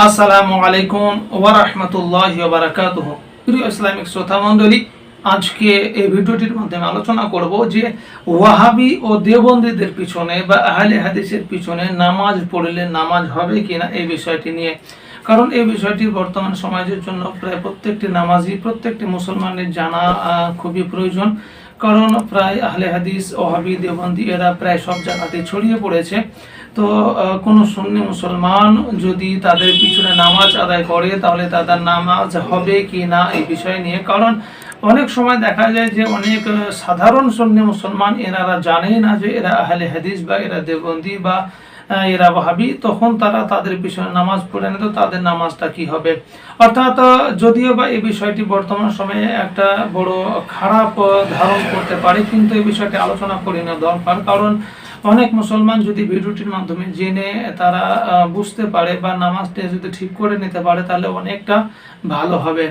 আসসালামু আলাইকুম ওয়া রাহমাতুল্লাহি ওয়া বারাকাতুহু। প্রিয় ইসলামিক শ্রোতা মণ্ডলী, আজকে এই ভিডিওটির মাধ্যমে আলোচনা করব যে ওয়াহাবি ও দেওবন্দীদের পিছনে বা আহলে হাদিসের পিছনে নামাজ পড়লে নামাজ হবে কিনা এই বিষয়টি নিয়ে। কারণ এই বিষয়টি বর্তমান সমাজের জন্য প্রায় প্রত্যেকটি নামাজি, প্রত্যেকটি মুসলমানের জানা খুবই প্রয়োজন। কারণ প্রায় আহলে হাদিস ওহাবি দেওবন্দি এরা প্রায় সব জায়গাতে ছড়িয়ে পড়েছে। তো কোনো সুন্নি মুসলমান যদি তাদের পিছনে নামাজ আদায় করে, তাহলে তাদের নামাজ হবে কি না এই বিষয় নিয়ে। কারণ অনেক সময় দেখা যায় যে অনেক সাধারণ সুন্নি মুসলমান এনারা জানেই না যে এরা আহলে হাদিস বা এরা দেবন্দি বা এরা ভাবি তখন তারা তাদের পিছনে নামাজ পড়ে না, তো তাদের নামাজটা কি হবে? অর্থাৎ যদিও বা এই বিষয়টি বর্তমান সময়ে একটা বড় খারাপ ধারণ করতে পারে, কিন্তু এই বিষয়টি আলোচনা করি না দরকার। কারণ অনেক মুসলমান যদি ভিডিওটির মাধ্যমে জেনে, তারা বুঝতে পারে বা নামাজটা যদি ঠিক করে নিতে পারে, তাহলে অনেকটা ভালো হবে।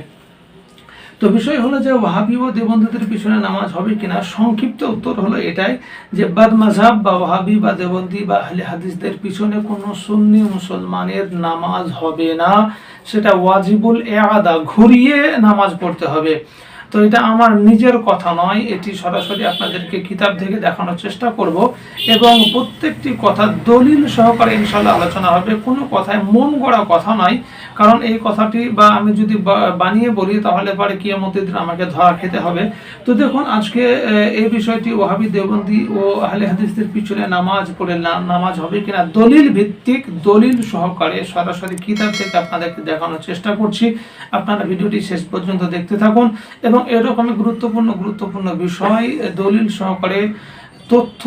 তো বিষয় হলো যে ওয়াহাবি ও দেবন্দীদের পিছনে নামাজ হবে কিনা? সংক্ষিপ্ত উত্তর হলো এটাই যে বাদ মাঝাব বা ওয়াহাবি বা দেবন্দী বা আহলে হাদিসদের পিছনে কোনো সুন্নি মুসলমানের নামাজ হবে না। সেটা ওয়াজিবুল এ আদা ঘুরিয়ে নামাজ পড়তে হবে। তো এটা আমার নিজের কথা নয়, এটি সরাসরি আপনাদেরকে কিতাব থেকে দেখানোর চেষ্টা করব এবং প্রত্যেকটি কথা দলিল সহকারে ইনশাল্লাহ আলোচনা হবে। কোনো কথায় মন গড়া কথা নয়, কারণ এই কথাটি বা আমি যদি বানিয়ে বলি তাহলে পরে কিয়ামতের দিন আমাকে ধরা খেতে হবে। তো দেখুন, আজকে এই বিষয়টি ওহাবি দেবন্দি ও আহলে হাদিসদের পিছনে নামাজ পড়ে নামাজ হবে কিনা দলিল ভিত্তিক দলিল সহকারে সরাসরি কিতাব থেকে আপনাদেরকে দেখানোর চেষ্টা করছি। আপনারা ভিডিওটি শেষ পর্যন্ত দেখতে থাকুন এবং এরকমই গুরুত্বপূর্ণ গুরুত্বপূর্ণ বিষয় দলিল সহকারে, তথ্য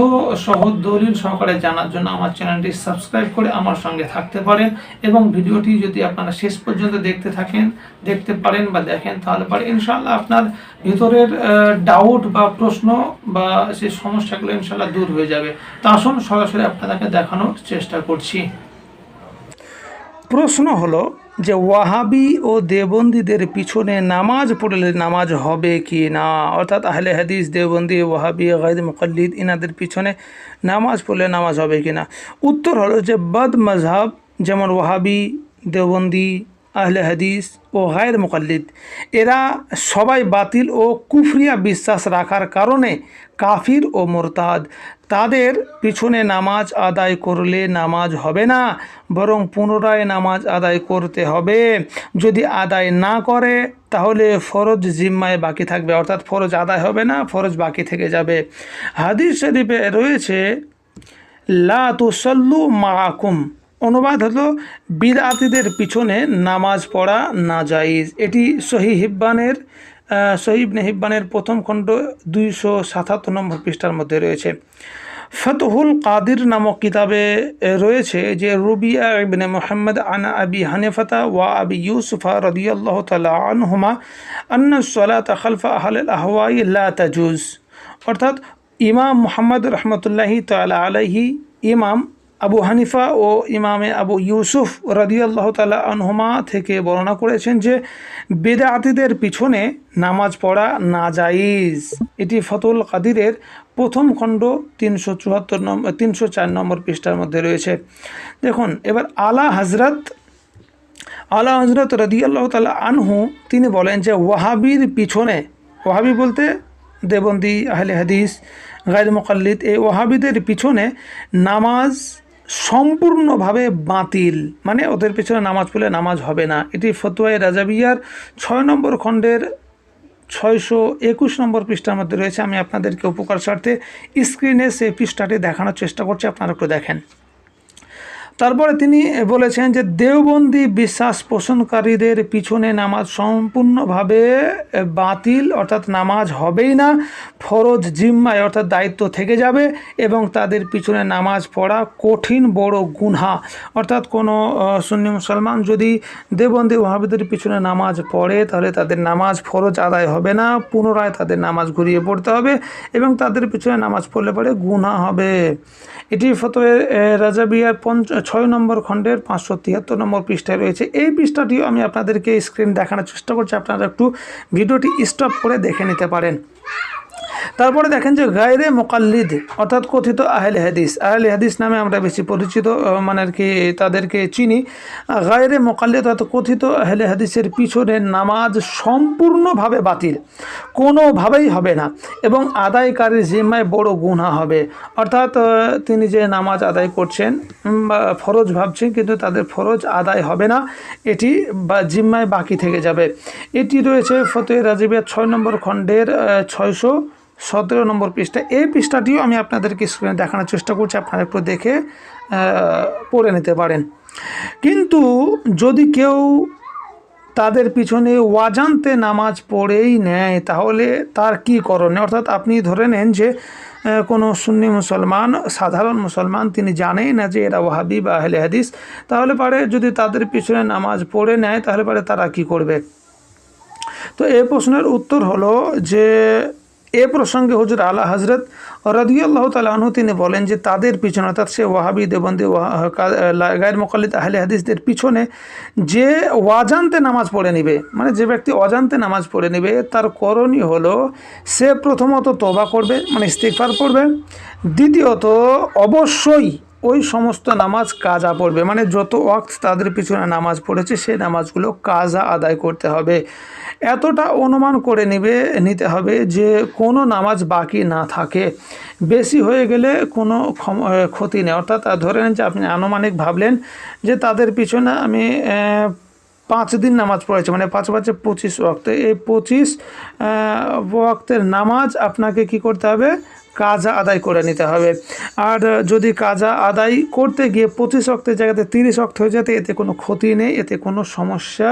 সহ দলিল সহকারে জানার জন্য আমার চ্যানেলটি সাবস্ক্রাইব করে আমার সঙ্গে থাকতে পারেন এবং ভিডিওটি যদি আপনারা শেষ পর্যন্ত দেখতে থাকেন, দেখতে পারেন বা দেখেন, তাহলে পরে ইনশাল্লাহ আপনার ভিতরের ডাউট বা প্রশ্ন বা সেই সমস্যাগুলো ইনশাল্লাহ দূর হয়ে যাবে। তা আসুন সরাসরি আপনাদেরকে দেখানোর চেষ্টা করছি। প্রশ্ন হলো যে ওয়াহাবি ও দেবন্দীদের পিছনে নামাজ পড়লে নামাজ হবে কি না? অর্থাৎ আহলে হাদিস, দেবন্দি, ওয়াহাবি গাইদ মুকল্লিদ ইনাদের পিছনে নামাজ পড়লে নামাজ হবে কি না? উত্তর হলো যে বদ মজহাব যেমন ওয়াহাবি, দেবন্দি আহলে হাদিস ও গায়ের মুকল্লিদ। এরা সবাই বাতিল ও কুফরিয়া বিশ্বাস রাখার কারণে কাফির ও মোরতাদ। তাদের পিছনে নামাজ আদায় করলে নামাজ হবে না, বরং পুনরায় নামাজ আদায় করতে হবে। যদি আদায় না করে, তাহলে ফরজ জিম্মায় বাকি থাকবে, অর্থাৎ ফরজ আদায় হবে না, ফরজ বাকি থেকে যাবে। হাদিস শরীফে রয়েছে, লা তুসল্লু মাকুম অনুবাদ হলো বিদাতিদের পিছনে নামাজ পড়া না জায়েজ এটি সহি হিব্বানের আহ, সহি হিব্বানের প্রথম খণ্ড দুইশো সাতাত্তর নম্বর পৃষ্ঠার মধ্যে রয়েছে। ফতহুল কাদির নামক কিতাবে রয়েছে যে রুবিয়া ইবনে মোহাম্মদ আনা আবি হানিফাতা ওয়া আবি ইউসুফা রদিয়াল্লাহ তালা আনহুমা আন্না সলাত খালফা আহল আহওয়াই তাজুজ। অর্থাৎ ইমাম মোহাম্মদ রহমতুল্লাহি তালা আলাইহি ইমাম আবু হানিফা ও ইমামে আবু ইউসুফ রাদিয়াল্লাহ তালা আনহুমা থেকে বর্ণনা করেছেন যে, বেদাতিদের পিছনে নামাজ পড়া না জায়েজ এটি ফতুল কাদিরের প্রথম খণ্ড তিনশো চুয়াত্তর নম্বর তিনশো চার নম্বর পৃষ্ঠার মধ্যে রয়েছে। দেখুন, এবার আলা হজরত আলা হজরত রদিয়াল্লাহ তালা আনহু, তিনি বলেন যে, ওয়াহাবির পিছনে, ওয়াহাবি বলতে দেবন্দি, আহলে হাদিস গাইদ মোকাল্লিদ, এই ওয়াহাবিদের পিছনে নামাজ সম্পূর্ণভাবে বাতিল। মানে ওদের পেছনে নামাজ পড়লে নামাজ হবে না। এটি ফতুয়াই রাজাবিয়ার ছয় নম্বর খণ্ডের ছয়শো একুশ নম্বর পৃষ্ঠার মধ্যে রয়েছে। আমি আপনাদেরকে উপকার স্বার্থে স্ক্রিনে সেই পৃষ্ঠাটি দেখানোর চেষ্টা করছি। আপনারা একটু দেখেন। তারপরে তিনি বলেছেন যে দেওবন্দি বিশ্বাস পোষণকারীদের পিছনে নামাজ সম্পূর্ণভাবে বাতিল, অর্থাৎ নামাজ হবেই না, ফরজ জিম্মায় অর্থাৎ দায়িত্ব থেকে যাবে এবং তাদের পিছনে নামাজ পড়া কঠিন বড় গুনহা। অর্থাৎ কোনো সুন্নি মুসলমান যদি দেবন্দি ওহাবিদের পিছনে নামাজ পড়ে, তাহলে তাদের নামাজ ফরজ আদায় হবে না, পুনরায় তাদের নামাজ ঘুরিয়ে পড়তে হবে এবং তাদের পিছনে নামাজ পড়লে পরে গুনা হবে। এটি ফতোয়ে রাজাবিয়ার পঞ্চ ছয় নম্বর খণ্ডের পাঁচশো তিয়াত্তর নম্বর পৃষ্ঠায় রয়েছে। এই পৃষ্ঠাটিও আমি আপনাদেরকে স্ক্রিন দেখানোর চেষ্টা করছি। আপনারা একটু ভিডিওটি স্টপ করে দেখে নিতে পারেন। তারপরে দেখেন যে গায়রে মোকাল্লিদ, অর্থাৎ কথিত আহলে হাদিস। আহলে হাদিস নামে আমরা বেশি পরিচিত মানে আর কি তাদেরকে চিনি। গায়রে মোকাল্লিদ, অর্থাৎ কথিত আহলে হাদিসের পিছনে নামাজ সম্পূর্ণভাবে বাতিল। কোনোভাবেই হবে না এবং আদায়কারীর জিম্মায় বড় গুণা হবে। অর্থাৎ তিনি যে নামাজ আদায় করছেন বা ফরজ ভাবছেন, কিন্তু তাদের ফরজ আদায় হবে না। এটি বা জিম্মায় বাকি থেকে যাবে। এটি রয়েছে ফতে রাজিবের ছয় নম্বর খণ্ডের ছয়শো সতেরো নম্বর পৃষ্ঠা। এই পৃষ্ঠাটিও আমি আপনাদেরকে স্ক্রিনে দেখানোর চেষ্টা করছি, আপনারা একটু দেখে পড়ে নিতে পারেন। কিন্তু যদি কেউ তাদের পিছনে ওয়াজান্তে নামাজ পড়েই নেয়, তাহলে তার কি করণীয়? অর্থাৎ আপনি ধরে নেন যে কোনো সুন্নি মুসলমান, সাধারণ মুসলমান, তিনি জানেই না যে এরা ওয়াহাবি বা আহলে হাদিস, তাহলে পারে যদি তাদের পিছনে নামাজ পড়ে নেয়, তাহলে পারে তারা কি করবে? তো এই প্রশ্নের উত্তর হলো যে এ প্রসঙ্গে হজুর আলা হজরত রদিয়াল্লাহ তালাহু তিনি বলেন যে তাদের পিছনে অর্থাৎ সে ওয়াহাবি দেবন্দী গায়ের মোকাল্লিদ আহলে হাদিসদের পিছনে যে ওয়াজান্তে নামাজ পড়ে নিবে মানে যে ব্যক্তি অজান্তে নামাজ পড়ে নিবে, তার করণীয় হলো সে প্রথমত তোবা করবে মানে ইস্তিকফার করবে। দ্বিতীয়ত অবশ্যই ওই সমস্ত নামাজ কাজা পড়বে। মানে যত ওয়াক্ত তাদের পিছনে নামাজ পড়েছে সেই নামাজগুলো কাজা আদায় করতে হবে। এতটা অনুমান করে নিবে নিতে হবে যে কোনো নামাজ বাকি না থাকে। বেশি হয়ে গেলে কোনো ক্ষতি নেই। অর্থাৎ আহ, ধরে নেন যে আপনি আনুমানিক ভাবলেন যে তাদের পিছনে আমি পাঁচ দিন নামাজ পড়েছে মানে পাঁচ পাঁচে পঁচিশ ওয়াক্তে। এই পঁচিশ ওয়াক্তের নামাজ আপনাকে কি করতে হবে? কাজা আদায় করে নিতে হবে। আর যদি কাজা আদায় করতে গিয়ে পঁচিশ অক্টের জায়গাতে তিরিশ অক্ট হয়ে যেতে, এতে কোনো ক্ষতি নেই, এতে কোনো সমস্যা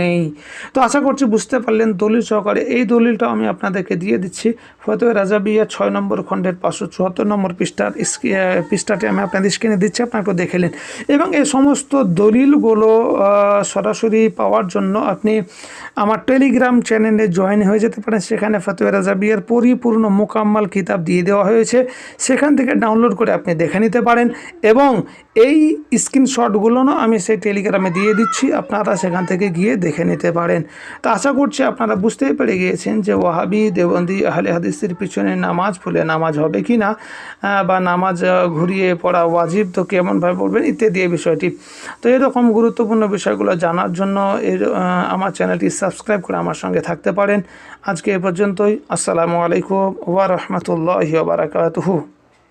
নেই। তো আশা করছি বুঝতে পারলেন দলিল সহকারে। এই দলিলটা আমি আপনাদেরকে দিয়ে দিচ্ছি। ফতোয় রাজাবিয়া ছয় নম্বর খণ্ডের পাঁচশো চুয়াত্তর নম্বর পৃষ্ঠার পৃষ্ঠাটি আমি আপনাদের স্ক্রিনে দিচ্ছি, আপনারা একটু দেখে নিন। এবং এই সমস্ত দলিলগুলো সরাসরি পাওয়ার জন্য আপনি আমার টেলিগ্রাম চ্যানেলে জয়েন হয়ে যেতে পারেন। সেখানে ফতোয়া রাজাবিয়ার পরিপূর্ণ মোকাম্মাল কিতাব দিয়ে দেওয়া হয়েছে। সেখান থেকে ডাউনলোড করে আপনি দেখে নিতে পারেন। এবং এই স্ক্রিনশটগুলো আমি সেই টেলিগ্রামে দিয়ে দিচ্ছি। আপনারা সেখান থেকে গিয়ে দেখে নিতে পারেন। তো আশা করছি আপনারা বুঝতেই পেরে গিয়েছেন যে ওয়াহাবি দেবন্দি আহলে হাদিসের পিছনে নামাজ পড়লে নামাজ হবে কি না বা নামাজ ঘুরিয়ে পড়া ওয়াজিব তো কেমনভাবে পড়বেন ইত্যাদি এই বিষয়টি। তো এরকম গুরুত্বপূর্ণ বিষয়গুলো জানার জন্য এর আমার চ্যানেলটি সাবস্ক্রাইব করে আমার সঙ্গে থাকতে পারেন। আজকে এ পর্যন্তই। আসসালামু আলাইকুম ওয়া রাহমাতুল্লাহি বারাকাতুহু।